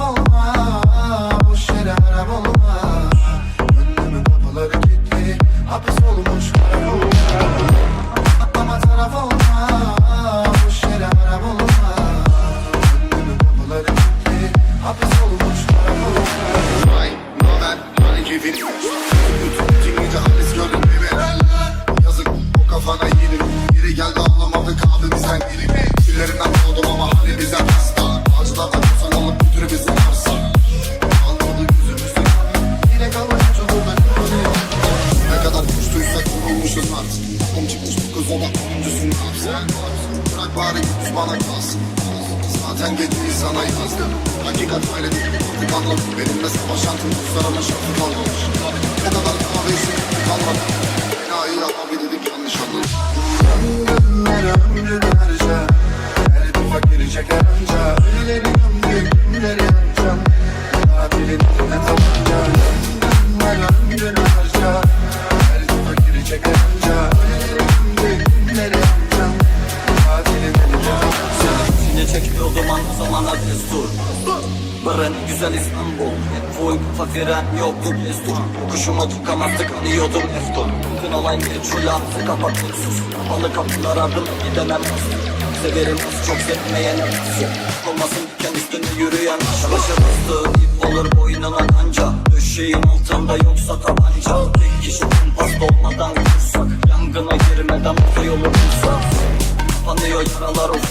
Olma, boş yere harap olma. Gönlümün kapıları gitti Hapis olma. keyfin Youtube dinleyince halis gördüm beni Yazık o kafana yedim Geri geldi anlamadık abi bizden yedim Küllerinden doğdum ama hani bizden hasta Ağacılardan insan alıp götürü bizi varsa Kalmadı yüzümüzde Yine kalmadı çukurda Ne kadar güçlüysek vurulmuşuz artık Aklım çıkmış bu kız o da onuncusun ne yapsın Bırak bari yüz bana kalsın Zaten geceyi sana yazdım Hakikat öyle değil. Artık anladım Benimle savaşan tüm dostlarıma şartı kalmamış Ne kadar kahve içtim kalmadı Enayi abi dedik yanlış anladım. Gönlümlere ömrümü vereceğim Her defa gelecek her anca Ölüleri çekiyordum an o zamana destur. Baren güzel İstanbul Hep full kafa fren yoktu Kuşuma tutamazdık anıyordum efton Bugün olay meçhul ağzı kapattım sus Kapalı kapılar ardım gidemem. Severim az çok sevmeyen Olmasın diken üstünde yürüyen Başa bastığın ip olur boynuna kanca Döşeğin altında yoksa tabanca. Tek kişi kumpas olmadan kursak. Yangına girmeden bu yolu bulsak. Kapanıyor yaralar ufak